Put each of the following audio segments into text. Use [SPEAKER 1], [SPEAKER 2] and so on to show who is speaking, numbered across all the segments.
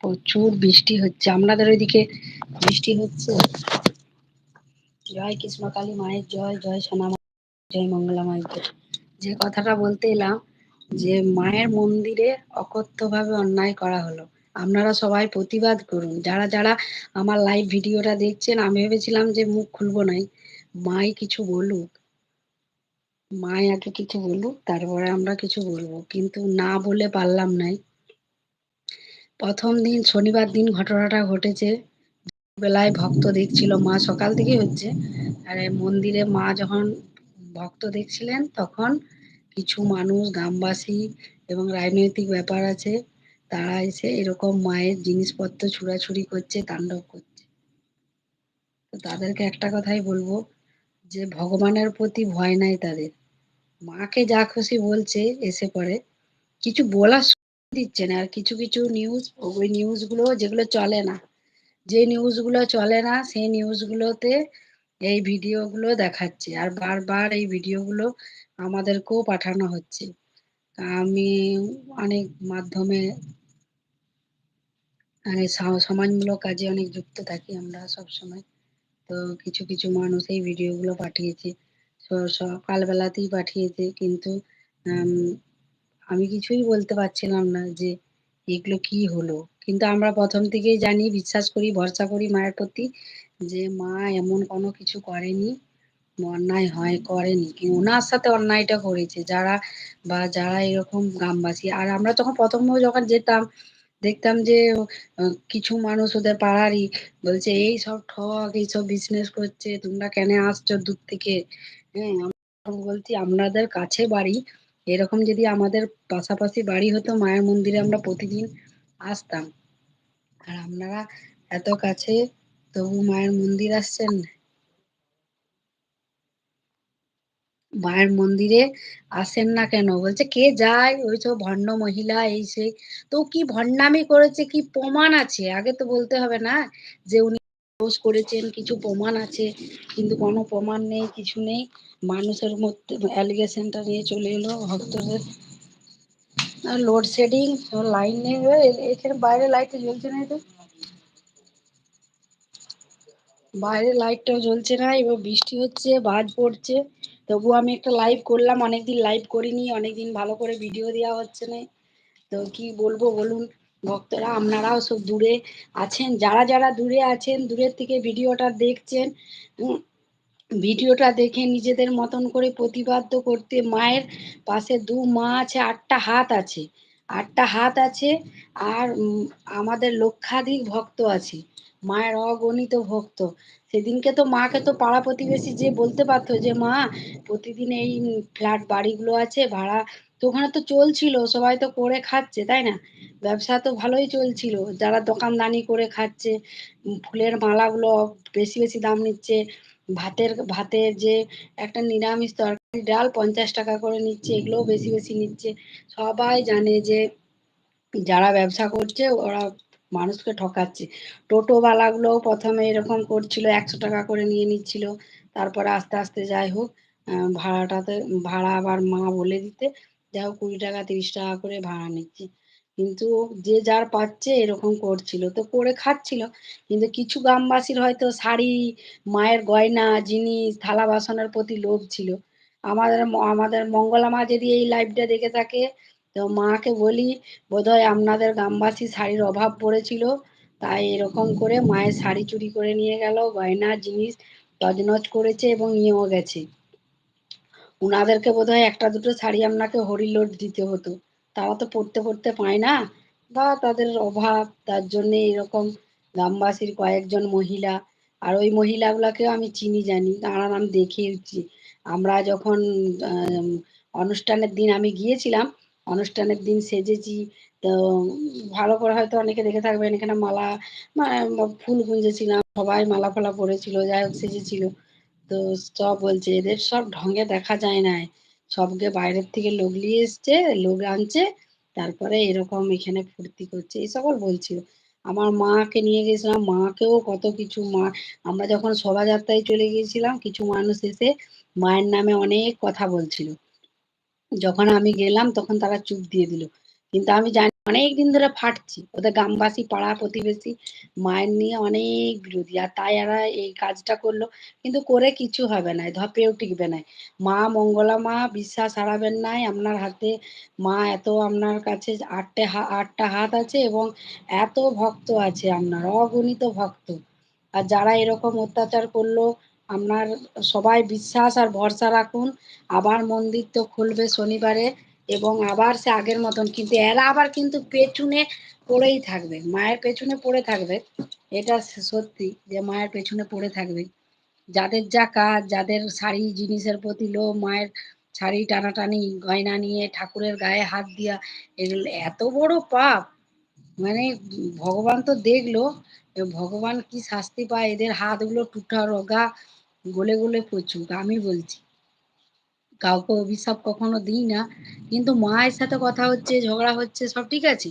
[SPEAKER 1] প্রচুর বৃষ্টি হচ্ছে। আপনাদের ওইদিকে বৃষ্টি হচ্ছে? জয় কৃষ্ণ কালী মায়ের জয় জয় সোনা জয় মঙ্গলা মায়ের যে কথাটা বলতে এলাম, যে মায়ের মন্দিরে অকথ্যভাবে অন্যায় করা হলো। আপনারা সবাই প্রতিবাদ করুন। যারা যারা আমার লাইভ ভিডিওটা দেখছেন, আমি ভেবেছিলাম যে মুখ খুলবো নাই মাই কিছু বলুক, মাই আগে কিছু বলুক, তারপরে আমরা কিছু বলব। কিন্তু না বলে পারলাম নাই প্রথম দিন শনিবার দিন ঘটনাটা ঘটেছে। বেলায় ভক্ত দেখছিল, মা সকাল থেকেই হচ্ছে। আর মন্দিরে মা যখন ভক্ত দেখছিলেন, তখন কিছু মানুষ, গ্রামবাসী এবং রাজনৈতিক ব্যাপার আছে, তারা এসে এরকম মায়ের জিনিসপত্র ছুড়াছুড়ি করছে, তাণ্ডব করছে। তো তাদেরকে একটা কথাই বলব, যে ভগবানের প্রতি ভয় নাই তাদের। মাকে যা খুশি বলছে, এসে পরে কিছু বলার দিচ্ছে না আর কিছু কিছু নিউজ ওই নিউজগুলো যেগুলো চলে না। যে নিউজগুলো চলে না, সেই নিউজগুলোতে এই ভিডিওগুলো দেখাচ্ছে। আর বারবার এই ভিডিওগুলো আমাদেরকেও পাঠানো হচ্ছে। আমি অনেক মাধ্যমে মানে সমাজমূলক কাজে অনেক যুক্ত থাকি আমরা সব সময় তো কিছু কিছু মানুষ এই ভিডিওগুলো পাঠিয়েছে। সকালবেলাতেই পাঠিয়েছে, কিন্তু আমি কিছুই বলতে পারছিলাম না যে এগুলো কি হলো। কিন্তু আমরা প্রথম থেকেই জানি, বিশ্বাস করি, ভরসা করি মায়ের প্রতি যে মা এমন কোনো কিছু করেনি, অন্যায় হয়, করেনি। কি ওনার সাথে অন্যায়টা করেছে, যারা বা যারা এরকম গ্রামবাসী। আর আমরা তখন প্রথম যখন যেতাম, দেখতাম যে কিছু মানুষ ওদের পাড়ারই বলছে, এই সব ঠক এইসব বিজনেস করছে, তোমরা কেন আসছো দূর থেকে? হ্যাঁ বলছি, আপনাদের কাছে বাড়ি এরকম যদি আমাদের পাশাপাশি বাড়ি হতো, মায়ের মন্দিরে আমরা প্রতিদিন আসতাম। আর আপনারা এত কাছে, তবু মায়ের মন্দির আসছেন? মায়ের মন্দিরে আসেন না কেন? বলছে, কে যায়? ওই সব ভণ্ড মহিলা, এই সেই। তো কি ভণ্ডামি করেছে? কি প্রমাণ আছে? আগে তো বলতে হবে না যে উনি দোষ করেছেন, কিছু প্রমাণ আছে, কিন্তু কোনো প্রমাণ নেই, কিছু নেই। মানুষের মধ্যে অ্যালিগেশনটা নিয়ে চলে এলো ভক্তদের। আর লোডশেডিং লাইন নেই এখানে বাইরে লাইট জ্বলছে না তো বাইরে লাইটটাও জ্বলছে না, এবার বৃষ্টি হচ্ছে বাজ পড়ছে। তবু আমি একটা লাইভ করলাম, অনেকদিন লাইভ করিনি, অনেকদিন ভালো করে ভিডিও দেওয়া হচ্ছে না। তো কি বলব বলুন? ভক্তরা, আপনারাও সব দূরে আছেন। যারা যারা দূরে আছেন, দূরের থেকে ভিডিওটা দেখছেন ভিডিওটা দেখে নিজেদের মতন করে প্রতিবাদ করতে মায়ের পাশে দু মা আছে, আটটা হাত আছে। আটটা হাত আছে আর আমাদের লক্ষাধিক ভক্ত আছে, মায়ের অগণিত ভক্ত। সেদিনকে তো মাকে তো পাড়া প্রতিবেশী যে বলতে পারতো যে, মা, প্রতিদিন এই ফ্ল্যাট বাড়িগুলো আছে, ভাড়া তো ওখানে তো চলছিল, সবাই তো করে খাচ্ছে, তাই না? ব্যবসা তো ভালোই চলছিল। যারা দোকানদানি করে খাচ্ছে, ফুলের মালাগুলো বেশি বেশি দাম নিচ্ছে, ভাতের ভাতের যে একটা নিরামিষ তরকারি, ডাল পঞ্চাশ টাকা করে নিচ্ছে, এগুলোও বেশি বেশি নিচ্ছে। সবাই জানে যে যারা ব্যবসা করছে, ওরা মানুষকে ঠকাচ্ছে। টোটোওয়ালাগুলোও প্রথমে এরকম করছিল, একশো টাকা করে নিয়ে নিচ্ছিল, তারপরে আস্তে আস্তে যাই হোক ভাড়াটাতে, ভাড়া আবার মা বলে দিতে, যাই হোক কুড়ি টাকা, তিরিশ টাকা করে ভাড়া নিচ্ছে। কিন্তু যে যার পাচ্ছে এরকম করছিল। তো করে খাচ্ছিল। কিন্তু কিছু গ্রামবাসীর হয়তো শাড়ি, মায়ের গয়না, জিনিস, থালা বাসনের প্রতি লোভ ছিল। আমাদের আমাদের মঙ্গলা মা যদি এই লাইভটা দেখে থাকে, তো মাকে বলি, বোধহয় আপনাদের গ্রামবাসী শাড়ির অভাব পড়েছিল। তাই এরকম করে মায়ের শাড়ি চুরি করে নিয়ে গেল, গয়না, জিনিস তজনজ করেছে এবং নিয়েও গেছে। উনাদেরকে বোধহয় একটা দুটো শাড়ি আপনাকে হরিলোট দিতে হতো। তারা তো পড়তে পড়তে পায় না। বা তাদের অভাব, তার জন্যে এরকম গ্রামবাসীর কয়েকজন মহিলা, আর ওই মহিলাগুলাকেও আমি চিনি, জানি কারণ আমি দেখিয়েছি। আমরা যখন অনুষ্ঠানের দিন আমি গিয়েছিলাম, অনুষ্ঠানের দিন সেজেছি, তো ভালো করে হয়তো অনেকে দেখে থাকবেন, এখানে মালা ফুল গুঁজেছিলাম, সবাই মালা ফালা পরেছিল, যাই হোক সেজেছিল। তো সব বলছে, এদের সব ঢঙ্গে দেখা যায় না সবকে বাইরের থেকে লোক নিয়ে এসছে, লোক আনছে, তারপরে এরকম এখানে ফুর্তি করছে, এই সকল বলছিল। আমার মাকে নিয়ে গেছিলাম, মাকেও কত কিছু, মা, আমরা যখন শোভাযাত্রায় চলে গিয়েছিলাম, কিছু মানুষ এসে মায়ের নামে অনেক কথা বলছিল। যখন আমি গেলাম, তখন তারা চুপ দিয়ে দিল। কিন্তু আমি জানি অনেক দিন ধরে ফাটছি। ওদের গ্রামবাসী, পাড়া প্রতিবেশী, মায়ের নিয়ে অনেক বিরোধী। আর তাই এরা এই কাজটা করল। কিন্তু করে কিছু হবে না ধপেও টিকবে না। মা মঙ্গলা মা, বিশ্বাস হারাবেন নাই আপনার হাতে মা এত আপনার কাছে আটটে আটটা হাত আছে এবং এত ভক্ত আছে আপনার, অগণিত ভক্ত। আর যারা এরকম অত্যাচার করল, আপনার সবাই বিশ্বাস আর ভরসা রাখুন। আবার মন্দির তো খুলবে শনিবারে। এবং আবার সে আগের মতন, কিন্তু এরা আবার কিন্তু পেছনে পড়েই থাকবে, মায়ের পেছনে পড়ে থাকবে। এটা সত্যি যে মায়ের পেছনে পড়ে থাকবে। যাদের যা কাজ, যাদের শাড়ি, জিনিসের প্রতি লোভ, মায়ের শাড়ি টানাটানি, গয়না নিয়ে ঠাকুরের গায়ে হাত দিয়া, এগুলো এত বড় পাপ। মানে ভগবান তো দেখল ভগবান কি শাস্তি পায়? এদের হাতগুলো টুটা রোগা, গলে গলে পচুক, আমি বলছি। কাউকে অভিশাপ কখনো দিই না। কিন্তু মায়ের সাথে কথা হচ্ছে, ঝগড়া হচ্ছে, সব ঠিক আছে।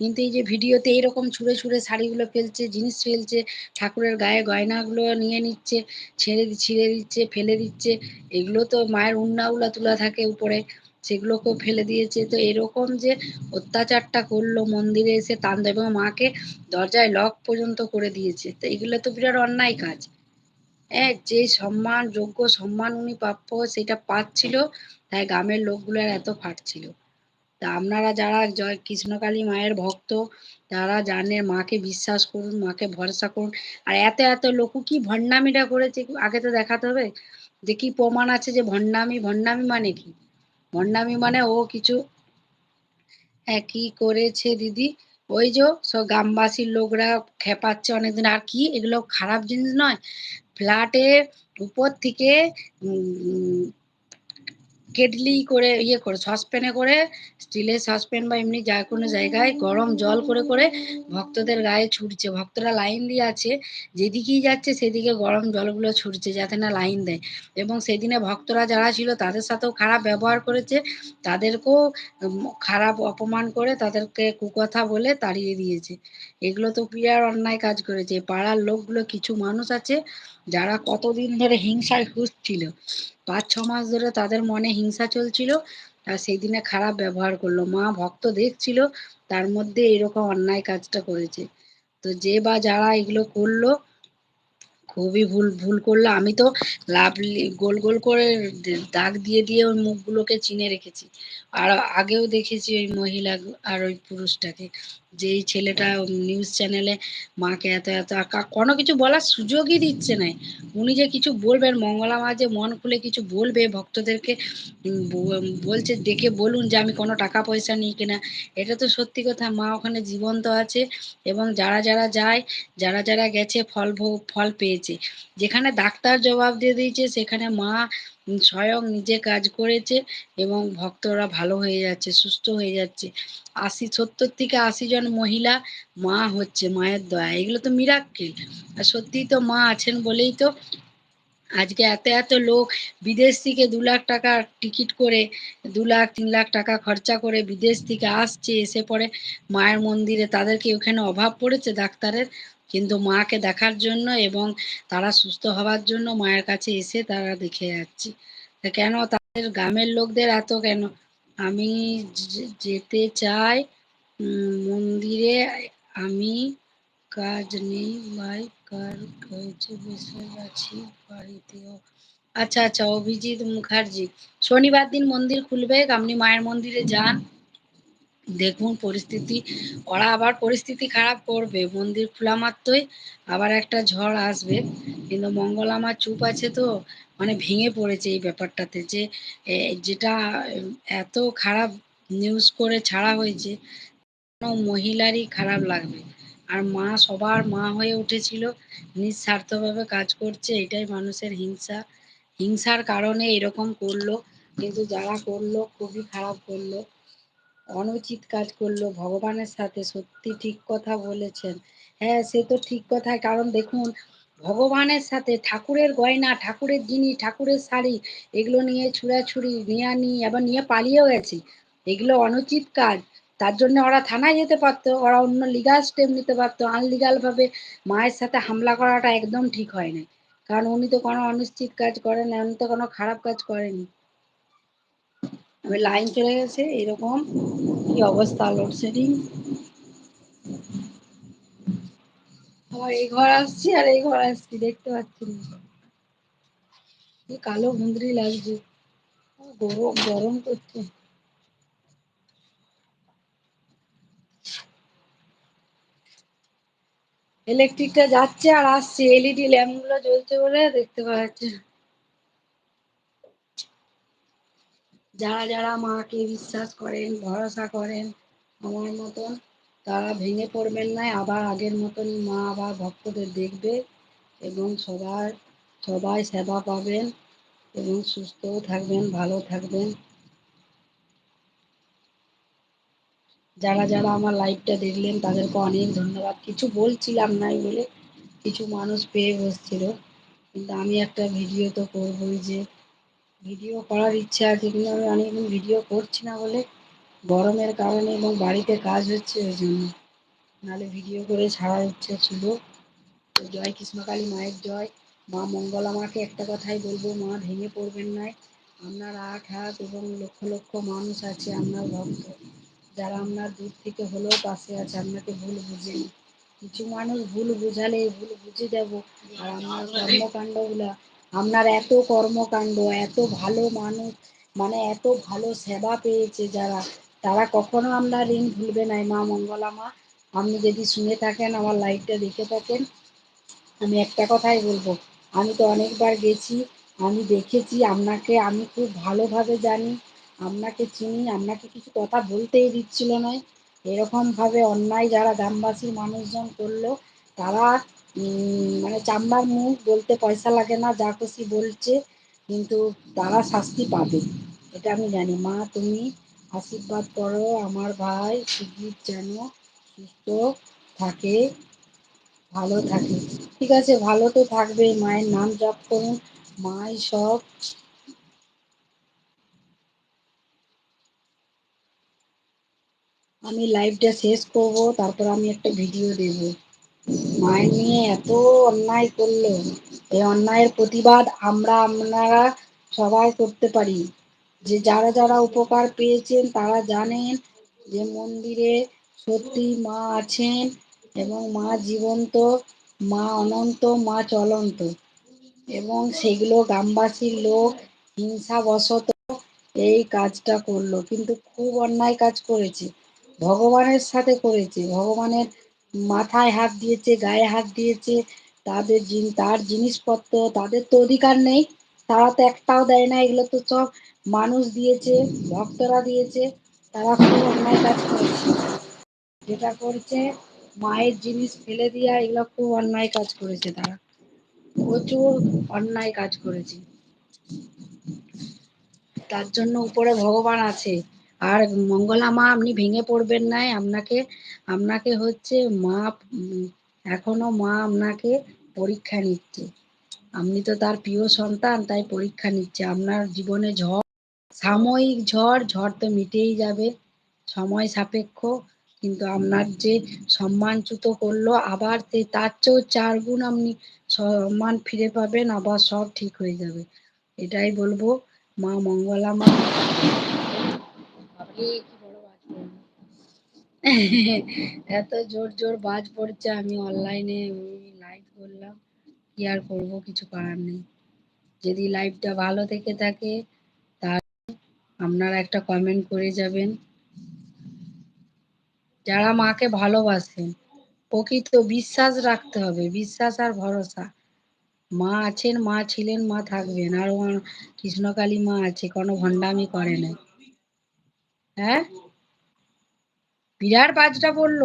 [SPEAKER 1] কিন্তু এই যে ভিডিওতে এইরকম ছুঁড়ে ছুঁড়ে শাড়িগুলো ফেলছে, জিনিস ফেলছে, ঠাকুরের গায়ে গয়নাগুলো নিয়ে নিচ্ছে, ছেড়ে ছিঁড়ে দিচ্ছে, ফেলে দিচ্ছে, এগুলো তো মায়ের উন্নাগুলো তুলা থাকে উপরে, সেগুলোকেও ফেলে দিয়েছে। তো এরকম যে অত্যাচারটা করল মন্দিরে এসে তান্ডব এবং মাকে, দরজায় লক পর্যন্ত করে দিয়েছে। তো এগুলো তো বিরাট অন্যায় কাজ। যে সম্মান, যোগ্য সম্মান উনি প্রাপ্য সেটা পাচ্ছিল, তাই গ্রামের লোকগুলোর এত ফাটছিল। তা আপনারা যারা জয় কৃষ্ণকালী মায়ের ভক্ত, তারা জানে, মাকে বিশ্বাস করুন, মাকে ভরসা করুন। আর এত এত লোক কি ভণ্ডামিটা করেছে, আগে তো দেখাতে হবে। যে কি প্রমাণ আছে যে ভণ্ডামি ভণ্ডামি মানে কি? ভণ্ডামি মানে ও কিছু হ্যাঁ কি করেছে দিদি? ওই যে সব গ্রামবাসীর লোকরা খেপাচ্ছে অনেকদিন। আর কি? এগুলো খারাপ জিনিস নয়। ফ্ল্যাটে উপর থেকে কেটলি করে ইয়ে করে সসপ্যানে করে স্টিলের সসপ্যান বা এমনি যা কোনো জায়গায় গরম জল করে করে ভক্তদের গায়ে ছুটছে ভক্তরা লাইন দিয়ে আছে, যেদিকেই যাচ্ছে সেদিকে গরম জলগুলো ছুটছে যাতে না লাইন দেয়। এবং সেদিনে ভক্তরা যারা ছিল তাদের সাথেও খারাপ ব্যবহার করেছে, তাদেরকেও খারাপ অপমান করে তাদেরকে কুকথা বলে তাড়িয়ে দিয়েছে। এগুলো তো বিরাট অন্যায় কাজ করেছে। পাড়ার লোকগুলো কিছু মানুষ আছে যারা কতদিন ধরে হিংসায় ছিল পাঁচ ছ মাস ধরে তাদের মনে হিংসা চলছিল। আর সেই দিনে খারাপ ব্যবহার করল। মা ভক্ত দেখছিল, তার মধ্যে এরকম অন্যায় কাজটা করেছে। তো যে বা যারা এগুলো করল, খুবই ভুল ভুল করল। আমি তো লাভ গোল গোল করে দাগ দিয়ে দিয়ে ওই মুখগুলোকে চিনে রেখেছি। আর আগেও দেখেছি ওই মহিলা আর ওই পুরুষটাকে। যে এই ছেলেটা নিউজ চ্যানেলে মাকে এত এত কোনো কিছু বলার সুযোগই দিচ্ছে না উনি যে কিছু বলবেন, মঙ্গলা মা যে মন খুলে কিছু বলবে, ভক্তদেরকে বলছে, ডেকে বলুন যে আমি কোনো টাকা পয়সা নিই কিনা। এটা তো সত্যি কথা, মা ওখানে জীবন্ত আছে এবং যারা যারা যায়, যারা যারা গেছে, ফল ফল পেয়েছে। যেখানে ডাক্তার জবাব দিয়ে দিয়েছে, সেখানে মা স্বয়ং নিজে কাজ করেছে এবং ভক্তরা ভালো হয়ে যাচ্ছে, সুস্থ হয়ে যাচ্ছে। আশি, সত্তর থেকে আশি জন মহিলা মা হচ্ছে, মায়ের দয়া। এগুলো তো মিরাক্কেল আর সত্যিই তো মা আছেন বলেই তো আজকে এত এত লোক বিদেশ থেকে দু লাখ টাকা টিকিট করে, দু লাখ, তিন লাখ টাকা খরচা করে বিদেশ থেকে আসছে, এসে পরে মায়ের মন্দিরে। তাদেরকে ওখানে অভাব পড়েছে ডাক্তারের? কিন্তু মাকে দেখার জন্য এবং তারা সুস্থ হওয়ার জন্য মায়ের কাছে এসে তারা দেখে যাচ্ছে। কেন তাদের গ্রামের লোকদের এত কেন? আমি যেতে চাই মন্দিরে আমি কাজ নেই, ভাই, কার হয়েছে বসে আছি বাড়িতেও। আচ্ছা আচ্ছা অভিজিৎ মুখার্জি, শনিবার দিন মন্দির খুলবে, আপনি মায়ের মন্দিরে যান। দেখুন, পরিস্থিতি। ওরা আবার পরিস্থিতি খারাপ করবে। মন্দির খোলা মাত্রই আবার একটা ঝড় আসবে। কিন্তু মঙ্গল আমার চুপ আছে তো? মানে ভেঙে পড়েছে এই ব্যাপারটাতে যে যেটা এত খারাপ নিউজ করে ছাড়া হয়েছে মহিলারই খারাপ লাগবে। আর মা সবার মা হয়ে উঠেছিল, নিঃস্বার্থভাবে কাজ করছে, এটাই মানুষের হিংসা। হিংসার কারণে এরকম করল, কিন্তু যারা করল, খুবই খারাপ করল। অনুচিত কাজ করল, ভগবানের সাথে সত্যি ঠিক কথা বলেছেন। হ্যাঁ সে তো ঠিক কথা কারণ দেখুন, ভগবানের সাথে ঠাকুরের গয়না, ঠাকুরের জিনিস ঠাকুরের শাড়ি, এগুলো নিয়ে ছুড়াছুড়ি, নিয়ে নিয়ে আবার নিয়ে পালিয়েও গেছি। এগুলো অনুচিত কাজ। তার জন্য ওরা থানায় যেতে পারতো, ওরা অন্য লিগাল স্টেপ নিতে পারতো। আনলিগাল ভাবে মায়ের সাথে হামলা করাটা একদম ঠিক হয় না কারণ উনি তো কোনো অনিশ্চিত কাজ করেন উনি তো কোনো খারাপ কাজ করেনি। আমি লাইন চলে গেছে, এরকম কি অবস্থা লোডশেডিং আবার এই ঘর আসছি আর এই ঘর আসছি, দেখতে পাচ্ছি না। কালো গুঁদরি লাগছে গরম গরম করছে। ইলেকট্রিকটা যাচ্ছে আর আসছে এলইডি ল্যাম্পগুলো জ্বলছে বলে দেখতে পাওয়া যাচ্ছে যারা যারা মাকে বিশ্বাস করেন, ভরসা করেন, আমার মতন, তারা ভেঙে পড়বেন না, আবার আগের মতন মা আবার ভক্তদের দেখবে এবং সবার, সবাই সেবা পাবেন এবং সুস্থও থাকবেন, ভালো থাকবেন। যারা যারা আমার লাইভটা দেখলেন, তাদেরকে অনেক ধন্যবাদ। কিছু বলছিলাম নাই বলে কিছু মানুষ পেয়ে বসছিল, কিন্তু আমি একটা ভিডিও তো করবোই যে ভিডিও করার ইচ্ছা আছে কিন্তু আমি অনেকদিন ভিডিও করছি না বলে গরমের কারণে এবং বাড়িতে কাজ হচ্ছে ওই জন্য। নাহলে ভিডিও করে ছাড়ার ইচ্ছা ছিল। জয় কৃষ্ণকালী মায়ের জয়। মা মঙ্গলা মাকে একটা কথাই বলব, মা ভেঙে পড়বেন না। আপনার আট হাত এবং লক্ষ লক্ষ মানুষ আছে আপনার ভক্ত। যারা আপনার দূর থেকে হলেও পাশে আছে, আপনাকে ভুল বুঝেনি। কিছু মানুষ ভুল বুঝালে ভুল বুঝে যাব। আর আপনার কর্মকাণ্ডগুলা আপনার এত কর্মকাণ্ড, এত ভালো মানুষ মানে এত ভালো সেবা পেয়েছে যারা, তারা কখনো আপনার ঋণ ভুলবে না মা মঙ্গলা মা। আপনি যদি শুনে থাকেন, আমার লাইভটা দেখে থাকেন, আমি একটা কথাই বলব, আমি তো অনেকবার গেছি, আমি দেখেছি, আপনাকে আমি খুব ভালোভাবে জানি, আপনাকে চিনি, আপনাকে কিছু কথা বলতেই দিচ্ছিল না এরকমভাবে অন্যায় যারা গ্রামবাসীর মানুষজন করল, তারা মানে চাম্বার মুখ বলতে পয়সা লাগে না, যা খুশি বলছে, কিন্তু তারা শাস্তি পাবে। এটা আমি জানি। মা, তুমি আশীর্বাদ করো, আমার ভাই সুজিত যেন সুস্থ থাকে, ভালো থাকে। ঠিক আছে, ভালো তো থাকবেই, মায়ের নাম জপ করুন। মাই সব আমি লাইভটা শেষ করব, তারপর আমি একটা ভিডিও দেব। মায়ের নিয়ে এত অন্যায় করল, এই অন্যায়ের প্রতিবাদ আমরা আপনারা সবাই করতে পারি। যে যারা যারা উপকার পেয়েছেন, তারা জানেন যে মন্দিরে সত্যি মা আছেন এবং মা জীবন্ত, মা অনন্ত, মা চলন্ত এবং সেগুলো গ্রামবাসীর লোক হিংসা হিংসাবশত এই কাজটা করল। কিন্তু খুব অন্যায় কাজ করেছে। ভগবানের সাথে করেছে। ভগবানের মাথায় হাত দিয়েছে, গায়ে হাত দিয়েছে। তাদের তার জিনিসপত্র, তাদের তো অধিকার নেই। তারা তো একটাও দেয় না, এগুলো তো সব মানুষ দিয়েছে, ভক্তরা দিয়েছে। তারা খুব অন্যায় কাজ করেছে যেটা করছে, মায়ের জিনিস ফেলে দিয়া এগুলো খুব অন্যায় কাজ করেছে তারা। প্রচুর অন্যায় কাজ করেছে। তার জন্য উপরে ভগবান আছে। আর মঙ্গলা মা, আপনি ভেঙে পড়বেন নাই আপনাকে আপনাকে হচ্ছে মা, এখনও মা আপনাকে পরীক্ষা নিচ্ছে। আপনি তো তার প্রিয় সন্তান, তাই পরীক্ষা নিচ্ছে। আপনার জীবনে ঝড়, সাময়িক ঝড় ঝড় তো মিটেই যাবে, সময় সাপেক্ষ। কিন্তু আপনার যে সম্মানচ্যুত করল, আবার সে তার চেয়েও চার গুণ আপনি সম্মান ফিরে পাবেন, আবার সব ঠিক হয়ে যাবে। এটাই বলব মা মঙ্গলা মা। এত জোর জোর বাজ পড়ছে, আমি অনলাইনে লাইভ করলাম। কি আর করব, কিছু করার নেই। যদি লাইভটা ভালো থেকে থাকে, তাহলে আপনারা একটা কমেন্ট করে যাবেন। যারা মাকে ভালোবাসেন প্রকৃত বিশ্বাস রাখতে হবে, বিশ্বাস আর ভরসা। মা আছেন, মা ছিলেন, মা থাকবেন। আর কৃষ্ণকালী মা আছে, কোনো ভণ্ডামি করে না হ্যাঁ? বিরাট বাজটা পড়ল